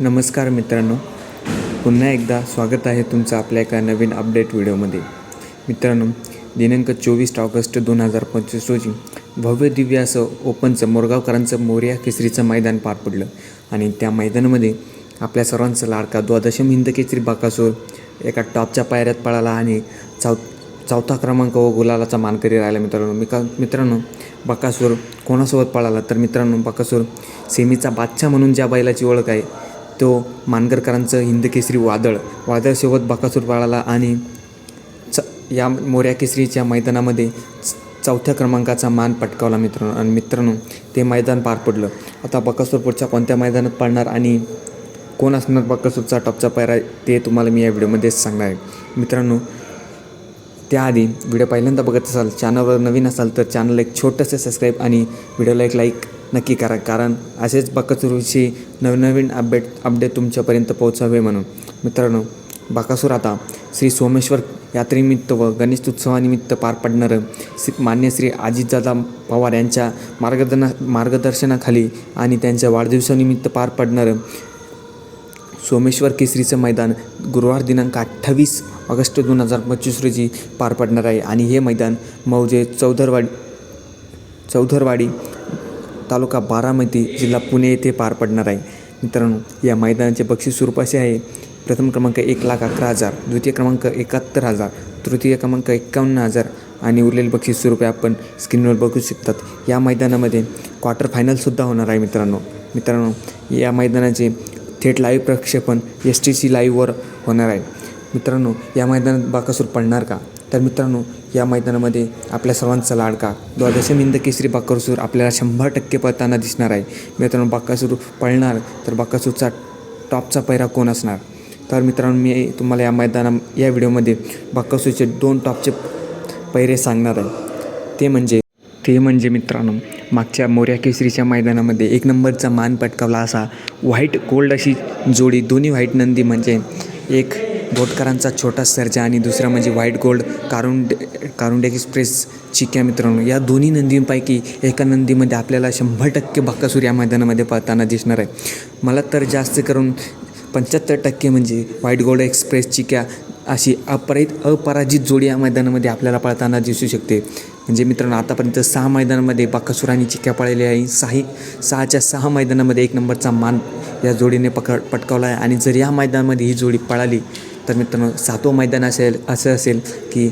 नमस्कार मित्रांनो. पुन्हा एकदा स्वागत आहे तुमचं आपल्या एका नवीन अपडेट व्हिडिओमध्ये. मित्रांनो दिनांक चोवीस ऑगस्ट दोन हजार पंचवीस रोजी भव्य दिव्य असं ओपनचं मोरगावकरांचं मोर्या केसरीचं मैदान पार पडलं. आणि त्या मैदानामध्ये आपल्या सर्वांचा लाडका द्वादशम हिंद केसरी बाकासूर एका टॉपच्या पायऱ्यात पळाला आणि चौ चौथा क्रमांक व गुलालाचा मानकरी राहिला मित्रांनो. मी का मित्रांनो बकासूर कोणासोबत पळाला? तर मित्रांनो बकासूर सेमीचा बादशाह म्हणून ज्या बैलाची ओळख आहे तो मानगरकरांचं हिंदकेसरी वादळ वादळसोबत बकासूर पळाला आणि च या मोऱ्या केसरीच्या मैदानामध्ये च- चौथ्या क्रमांकाचा मान पटकावला मित्रांनो आणि मित्रांनो ते मैदान पार पडलं. आता बकासूर पुढच्या कोणत्या मैदानात पडणार आणि कोण असणार बकासूरचा टॉपचा पायरा ते तुम्हाला मी या व्हिडिओमध्येच सांगणार आहे. मित्रांनो त्याआधी व्हिडिओ पहिल्यांदा बघत असाल चॅनलवर नवीन असाल तर चॅनलला एक छोटंसं सबस्क्राईब आणि व्हिडिओला एक लाईक नक्की करा. कारण असेच बकासूरविषयी नवनवीन अपडेट अपडेट तुमच्यापर्यंत पोहोचावे म्हणून. मित्रांनो बकासूर आता श्री सोमेश्वर यात्रेनिमित्त व गणेश उत्सवानिमित्त पार पडणारं. श्री मान्य श्री अजितदादा पवार यांच्या मार्गदर्ना मार्गदर्शनाखाली आणि त्यांच्या वाढदिवसानिमित्त पार पडणारं. सोमेश्वर केसरीचं मैदान गुरुवार दिनांक अठ्ठावीस ऑगस्ट दोन हजार पंचवीस रोजी पार पडणार आहे. आणि हे मैदान मौजे चौधरवाडी चौधरवाडी तालुका बारामती जिल्हा पुणे येथे पार पडणार आहे. मित्रांनो या मैदानाचे बक्षीस स्वरूप असे आहे. प्रथम क्रमांक एक लाख अकरा हजार द्वितीय क्रमांक एकाहत्तर हजार तृतीय क्रमांक एक्कावन्न हजार आणि उरलेले बक्षीस स्वरूपे आपण स्क्रीनवर बघू शकतात. या मैदानामध्ये क्वार्टर फायनलसुद्धा होणार आहे मित्रांनो. मित्रांनो या मैदानाचे थेट लाईव्ह प्रक्षेपण एस टी सी लाईव्हवर होणार आहे. मित्रांनो या मैदानात बाकासूर पडणार का? तर मित्रांनो या मैदानामध्ये आपल्या सर्वांचा लाडका द्वादशम इंद केसरी बाकासूर आपल्याला शंभर टक्के पळताना दिसणार आहे. मित्रांनो बाकासूर पळणार तर बाकासूरचा टॉपचा पैरा कोण असणार? तर मित्रांनो मी तुम्हाला या मैदाना या व्हिडिओमध्ये बाकासूरचे दोन टॉपचे पैरे सांगणार आहे. ते म्हणजे ते म्हणजे मित्रांनो मागच्या मोऱ्या केसरीच्या मैदानामध्ये एक नंबरचा मान पटकावला असा व्हाईट गोल्ड अशी जोडी दोन्ही व्हाईट नंदी म्हणजे एक बोटकरांचा छोटा सर्जा आणि दुसरा म्हणजे व्हाईट गोल्ड कारुंड कारुंड एक्सप्रेस चिक्या मित्रांनो या दोन्ही नंदींपैकी एका नंदीमध्ये आपल्याला शंभर टक्के बक्कासूर या मैदानामध्ये पळताना दिसणार आहे. मला तर जास्त करून पंच्याहत्तर टक्के म्हणजे व्हाईट गोल्ड एक्सप्रेस चिक्या अशी अपराजित अपराजित जोडी या मैदानामध्ये आपल्याला पळताना दिसू शकते. म्हणजे मित्रांनो आतापर्यंत सहा मैदानामध्ये बाकासूर आणि चिक्या पळाले आहे. सहा सहाच्या सहा मैदानामध्ये एक नंबरचा मान या जोडीने पकड पटकावला आहे. आणि जर या मैदानामध्ये ही जोडी पळाली तर मित्रांनो सातवं मैदान असेल असं असेल की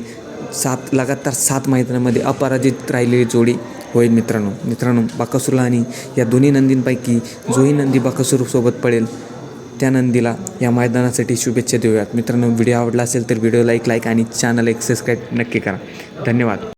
सात लगातार सात मैदानामध्ये अपराजित राहिलेली जोडी होईल मित्रांनो. मित्रांनो बाकासूरला आणि या दोन्ही नंदींपैकी जोही नंदी बाकासूरसोबत पडेल त्या नंदीला या मैदानासाठी शुभेच्छा देऊयात. मित्रांनो व्हिडिओ आवडला असेल तर व्हिडिओला एक लाईक आणि चॅनल एक सबस्क्राईब नक्की करा. धन्यवाद.